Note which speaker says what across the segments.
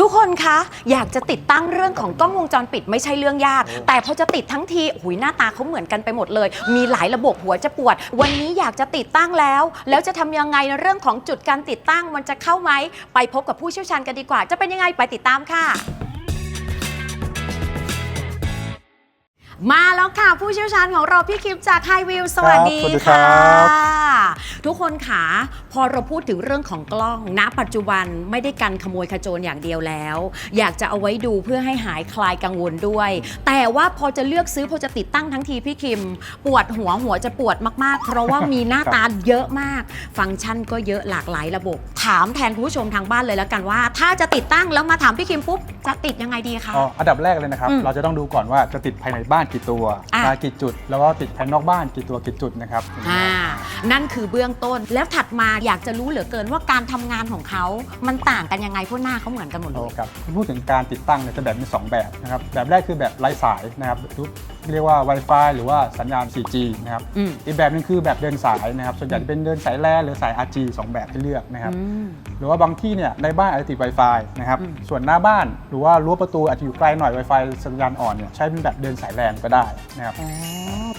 Speaker 1: ทุกคนคะ อยากจะติดตั้งเรื่องของกล้องวงจรปิดไม่ใช่เรื่องยาก แต่พอจะติดทั้งทีหุยหน้าตาเขาเหมือนกันไปหมดเลย มีหลายระบบหัวจะปวด วันนี้อยากจะติดตั้งแล้ว แล้วจะทำยังไงในเรื่องของจุดการติดตั้งมันจะเข้าไหม ไปพบกับผู้เชี่ยวชาญกันดีกว่า จะเป็นยังไงไปติดตามค่ะ มาแล้วค่ะ ผู้เชี่ยวชาญของเราพี่คิมจากไฮวิวสวัสดี
Speaker 2: ครับสวัสดีครั
Speaker 1: ค่ะ
Speaker 2: บ
Speaker 1: ทุกคนค่ะพอเราพูดถึงเรื่องของกล้องณปัจจุบันไม่ได้กันขโมยขโจรอย่างเดียวแล้ว อยากจะเอาไว้ดูเพื่อให้หายคลายกังวลด้วย แต่ว่าพอจะเลือกซื้อพอจะติดตั้งทั้งทีพี่คิม ปวดหัวหัวจะปวดมากๆ เพราะว่ามีหน้าตาเยอะมาก ฟังก์ชันก็เยอะหลากหลายระบบ ถามแทนคุณผู้ชมทางบ้านเลยแล้วกันว่า ถ้าจะติดตั้งแล้วมาถามพี่คิมปุ๊บจะติดยังไงดีคะ
Speaker 2: อ๋ออันดับแรกเลยนะครับ
Speaker 1: อืม
Speaker 2: เราจะต้องดูก่อนว่าจะติดภายในบ้านกี่ตัวากี่จุด แล้วก็ติดภายนอกบ้านกี่ตัวกี่จุดนะครับ
Speaker 1: อ่านั่นคือเบื้องต้นแล้วถัดมาอยากจะรู้เหลือเกินว่าการทำงานของเขา มันต่างกันยังไงเพราะหน้าเขาเหมือนกันหมดเล
Speaker 2: โอ้
Speaker 1: ย
Speaker 2: ครับพูดถึงการติดตั้งเนี่ยจะแบ่งเป็นสองแบบนะครับ แบบแรกคือแบบไร้สายนะครับเรียกว่า Wi-Fi หรือว่าสัญญาณ 4G นะครับ
Speaker 1: อืม
Speaker 2: อีกแบบหนึงคือแบบเดินสายนะครับ ส่วนใหญ่จะเป็นเดินสายแลนหรือสาย RG สองแบบให้เลือกนะครับ
Speaker 1: อืม
Speaker 2: หรือว่าบางที่เนี่ยในบ้านอาจจะติด Wi-Fi นะครับ
Speaker 1: อืม
Speaker 2: ส่วนหน้าบ้านหรือว่ารั้วประตูอาจจะอยู่ไกลหน่อย Wi-Fi สัญญาณอ่อนเนี่ยใช้เป็นแบบเดินสายแลนก็ได้นะครับ
Speaker 1: อ๋อ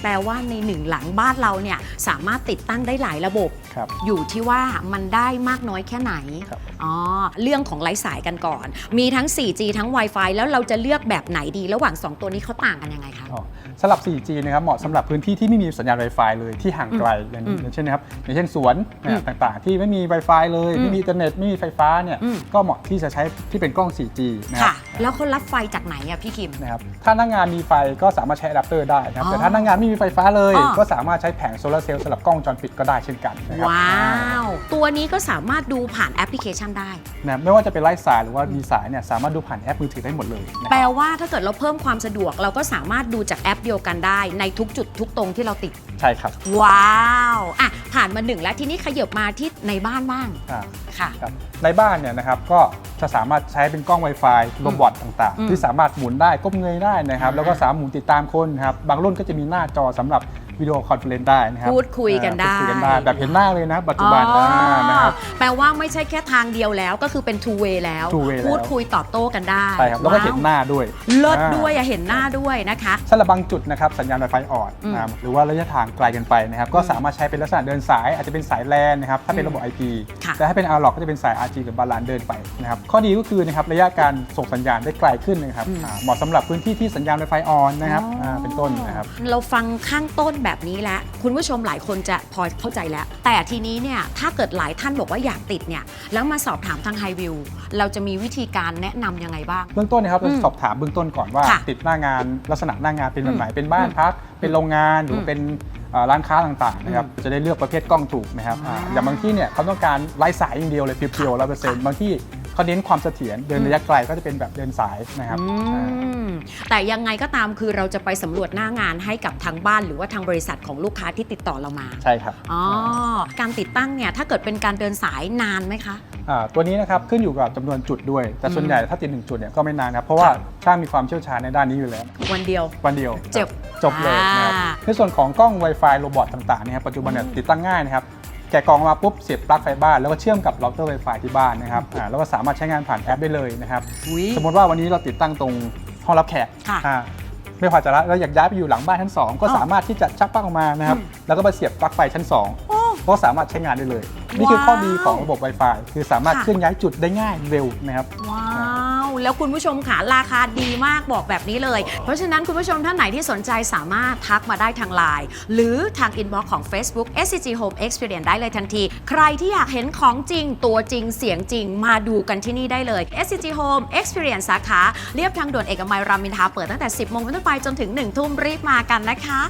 Speaker 1: แปลว่าในหนึ่งหลังบ้านเราเนี่ยสามารถติดตั้งได้หลายระบบ
Speaker 2: ครับ
Speaker 1: อยู่ที่ว่ามันได้มากน้อยแค่ไหน
Speaker 2: ครับ
Speaker 1: อ๋อ เรื่องของไร้สายกันก่อน มีทั้ง 4G ทั้ง Wi-Fi แล้วเราจะเลือกแบบไหนดี ระหว่าง 2 ตัวนี้เขาต่างกันยังไงคะ
Speaker 2: อ๋อสำหรับ 4G นะครับ เหมาะสำหรับพื้นที่ที่ไม่มีสัญญาณ Wi-Fi เลยที่ห่างไกลอย่าง
Speaker 1: อืม
Speaker 2: อย่างเช่นนะครับอย่างเช่นสวนนะ
Speaker 1: อื
Speaker 2: ฮะ
Speaker 1: ม
Speaker 2: ต่างๆ ที่ไม่มี Wi-Fi เลย
Speaker 1: อืม
Speaker 2: ไม่มีอินเทอร์เน็ตไม่มีไฟฟ้าเนี่ย
Speaker 1: อืม
Speaker 2: ก็เหมาะที่จะใช้ที่เป็นกล้อง 4G นะครั
Speaker 1: ค่ะ
Speaker 2: บ
Speaker 1: แล้วเขารับไฟจากไหนอะพี่คิม
Speaker 2: นะครับถ้าหน้างงานมีไฟก็สามารถใช้อะแดปเตอร์ได้นะครับ
Speaker 1: อ๋อ
Speaker 2: แต่ถ้าหน้างงานไม่มีไฟฟ้าเลย
Speaker 1: อ๋อ
Speaker 2: ก็สามารถใช้แผงโซลาร์เซลล์สำหรับกล้องวงจรปิดก็ได้เช่นกันนะครับ
Speaker 1: ว้า
Speaker 2: อ่า
Speaker 1: วตัวนี้ก็สามารถดูผ่านแอปพลิเคชันได้
Speaker 2: นะครับไม่ว่าจะเป็นไร้สายหรือว่ามีสายเนี่ยสามารถดูผ่านแอปมือถือได้หมดเลยนะ
Speaker 1: แป
Speaker 2: ค
Speaker 1: ล
Speaker 2: รับ
Speaker 1: ว่าถ้าเกิดเราเพิ่มความสะดวก เราก็สามารถดูจากแอปเดียวกันได้ ในทุกจุดทุกตรงที่เราติด
Speaker 2: ใช่ครับ
Speaker 1: ว้าว อะ ผ่านมาหนึ่งแล้วทีนี้ขยับมาที่ในบ้านบ้าง
Speaker 2: อ่า
Speaker 1: ค่ะ
Speaker 2: ครับในบ้านเนี่ยนะครับก็จะสามารถใช้เป็นกล้อง Wi-Fi โรบอทต่าง
Speaker 1: อืม
Speaker 2: ๆที่สามารถหมุนได้ก้มเงยได้นะครับ
Speaker 1: อ่า
Speaker 2: แล้วก็สามารถหมุนติดตามคนนะครับบางรุ่นก็จะมีหน้าจอสำหรับ วิดีโอคอนเฟอเรนซ์ได้นะครับ
Speaker 1: พูดคุยกันได้
Speaker 2: อ่าพูดคุยกันได้ แบบเห็นหน้าเลยนะ ปัจจุบัน
Speaker 1: อ๋อ
Speaker 2: อ่านะครับ
Speaker 1: แปลว่าไม่ใช่แค่ทางเดียวแล้วก็คือเป็น two way แล้ว
Speaker 2: two way
Speaker 1: พูด
Speaker 2: แล้ว
Speaker 1: คุยตอบโต้กันได้
Speaker 2: ใช่ครับแล้วก็เห็นหน้าด้วย
Speaker 1: เลิศ
Speaker 2: อ่า
Speaker 1: ด้วยอะเห็นหน้าด้วยนะคะ
Speaker 2: สำหรับบางจุดนะครับสัญญาณ Wi-Fi อ่อน
Speaker 1: อืม
Speaker 2: นะครับหรือว่าระยะทางไกลกันไปนะครับก็
Speaker 1: อืม
Speaker 2: สามารถใช้เป็นลักษณะเดินสาย อาจจะเป็นสายแลนนะครับถ้าเป็นระบบ IP
Speaker 1: ค่ะ
Speaker 2: แต่ถ้าเป็น Analog ก็จะเป็นสาย RG หรือบาลานเดินไปนะครับข้อดีก็คือนะครับระยะการส่งสัญญาณได้ไกลขึ้นนะครับ
Speaker 1: อืม
Speaker 2: อ่าเหมาะสำหรับพื้นที่ที่สัญญาณ Wi-Fi อ่อนนะครับ
Speaker 1: อ๋ออา
Speaker 2: เป็นต้นนะครับ
Speaker 1: เราฟังข้างต้นแบบนี้แล้วคุณผู้ชมหลายคนจะพอเข้าใจแล้ว แต่ทีนี้เนี่ยถ้าเกิดหลายท่านบอกว่าอยากติดเนี่ยแล้วมาสอบถามทางไฮวิวเราจะมีวิธีการแนะนำยังไงบ้าง
Speaker 2: เบื้องต้นนะครับ
Speaker 1: อื
Speaker 2: เรา
Speaker 1: ม
Speaker 2: จะสอบถามเบื้องต้นก่อนว่า
Speaker 1: ค่ะ
Speaker 2: ติดหน้างานลักษณะหน้างานเป็นแบบไหน
Speaker 1: อืม
Speaker 2: เป็นบ้าน
Speaker 1: อืม
Speaker 2: พัก เป็นโรงงานหรือ
Speaker 1: ม
Speaker 2: ว่าเป็นเอ่อร้านค้าต่างๆนะครับจะได้เลือกประเภทกล้องถูกนะครับ
Speaker 1: อ๋ออ่า
Speaker 2: อย่างบางที่เนี่ยเขาต้องการไร้สายอย่างเดียวเลยเพียวๆร้อยเปอร์เซ็นต์บางที่ เขาเน้นความเสถียรเดิน
Speaker 1: อืม
Speaker 2: ระยะไกลก็จะเป็นแบบเดินสายนะครับ
Speaker 1: อื
Speaker 2: อ่า
Speaker 1: มแต่ยังไงก็ตามคือเราจะไปสำรวจหน้างานให้กับทางบ้าน หรือว่าทางบริษัทของลูกค้าที่ติดต่อเรามา
Speaker 2: ใช่ครับ
Speaker 1: อ๋อการติดตั้งเนี่ยถ้าเกิดเป็นการเดินสายนานไหมคะ
Speaker 2: อ่าตัวนี้นะครับขึ้นอยู่กับจำนวนจุดด้วย แต่ส่วน
Speaker 1: อืม
Speaker 2: ใหญ่ถ้าติดหนึ่งจุดเนี่ยก็ไม่นานครับเพราะว่าช่างมีความเชี่ยวชาญในด้านนี้อยู่แล้ว
Speaker 1: วันเดียว
Speaker 2: วันเดียว
Speaker 1: จบ
Speaker 2: จบเลยนะครับ
Speaker 1: อ่า
Speaker 2: ในส่วนของกล้อง Wi-Fi โรบอทต่างๆเนะครับปัจจุบันเนี่ยติดตั้งง่ายนะครับ แกะกล่องมาปุ๊บเสียบปลั๊กไฟบ้านแล้วก็เชื่อมกับเราเตอร์ Wi-Fi ที่บ้านนะครับอ่าแล้วก็สามารถใช้งานผ่านแอปได้เลยนะครับ
Speaker 1: อุ๊ย
Speaker 2: สมมติว่าวันนี้เราติดตั้งตรงห้องรับแขก
Speaker 1: ค่ะ
Speaker 2: อ่าไม่พอใจะละเราอยากย้ายไปอยู่หลังบ้านชั้น 2 ก็
Speaker 1: อ๋อ
Speaker 2: สามารถที่จะชักปลั๊กออกมานะครับ
Speaker 1: อืม
Speaker 2: แล้วก็มาเสียบปลั๊กไฟชั้น
Speaker 1: โอ้
Speaker 2: 2 ก็สามารถใช้งานได้เลย นี่คือข้อดีของระบบ Wi-Fi คือสามารถ
Speaker 1: ค่ะ
Speaker 2: เคลื่อนย้ายจุดได้ง่ายเร็วนะครับ
Speaker 1: ว้าว แล้วคุณผู้ชมค่ะราคาดีมากบอกแบบนี้เลย เพราะฉะนั้นคุณผู้ชมท่านไหนที่สนใจสามารถทักมาได้ทางไลน์หรือทางอินบ็อกซ์ของ Facebook SCG Home Experience ได้เลยทันที ใครที่อยากเห็นของจริง ตัวจริงเสียงจริง มาดูกันที่นี่ได้เลย SCG Home Experience สาขาเรียบทางด่วนเอกมัยรามอินทราเปิดตั้งแต่ 10โมงเป็นต้นไปจนถึง 1 ทุ่มรีบมากันนะคะ